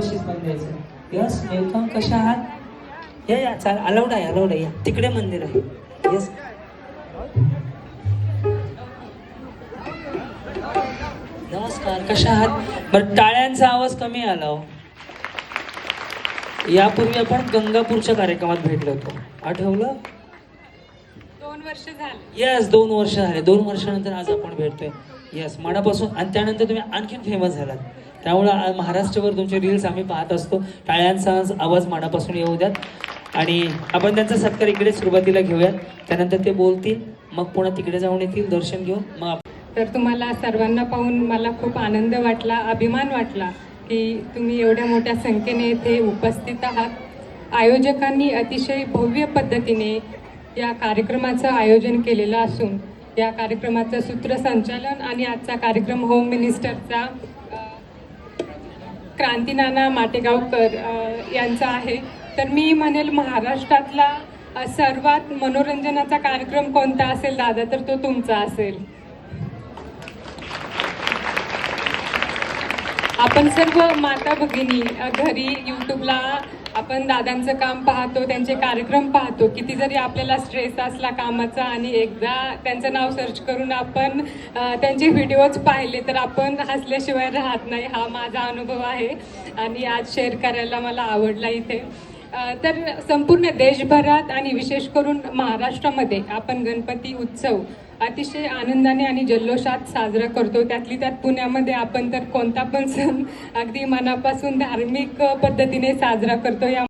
द्यायचं yes welcome कशा आहात? या या चाल अलाउड आहे अलाउड आहे. या तिकडे मंदिर आहे. येस. नमस्कार कशा आहात? बरं टाळ्यांचा आवाज कमी आला हो. यापूर्वी आपण गंगापूरच्या कार्यक्रमात भेटलो होतो. आठवलं? दोन वर्ष झाले. येस दोन वर्ष झाले. दोन वर्षानंतर आज आपण भेटतोय. येस मनापासून आणि त्यानंतर तुम्ही आणखीन फेमस झालात. त्यामुळं महाराष्ट्रभर तुमचे रील्स आम्ही पाहत असतो. टाळ्यांचा आवाज मनापासून येऊ द्यात. आणि आपण त्यांचा सत्कार इकडे सुरुवातीला घेऊयात. त्यानंतर ते बोलतील मग पुन्हा तिकडे जाऊन येतील दर्शन घेऊन. मग तर तुम्हाला सर्वांना पाहून मला खूप आनंद वाटला अभिमान वाटला की तुम्ही एवढ्या मोठ्या संख्येने इथे उपस्थित आहात. आयोजकांनी अतिशय भव्य पद्धतीने या कार्यक्रमाचं आयोजन केलेलं असून या कार्यक्रमाचं सूत्रसंचालन आणि आजचा कार्यक्रम होम मिनिस्टरचा क्रांतीनाना माटेगावकर यांचा आहे. तर मी म्हणेल महाराष्ट्रातला सर्वात मनोरंजनाचा कार्यक्रम कोणता असेल दादा? तर तो तुमचा असेल. आपण सर्व माता भगिनी घरी यूट्यूबला आपण दादांचं काम पाहतो त्यांचे कार्यक्रम पाहतो किती जरी आपल्याला स्ट्रेस असला कामाचा आणि एकदा त्यांचं नाव सर्च करून आपण त्यांचे व्हिडिओज पाहिले तर आपण हसल्याशिवाय राहत नाही. हा माझा अनुभव आहे आणि आज शेअर करायला मला आवडला इथे. तर संपूर्ण देशभरात आणि विशेष करून महाराष्ट्रामध्ये आपण गणपती उत्सव अतिशय आनंदाने आणि जल्लोषात साजरा करतो त्यातली त्यात पुण्यामध्ये आपण तर कोणता पण सण अगदी मनापासून धार्मिक पद्धतीने साजरा करतो या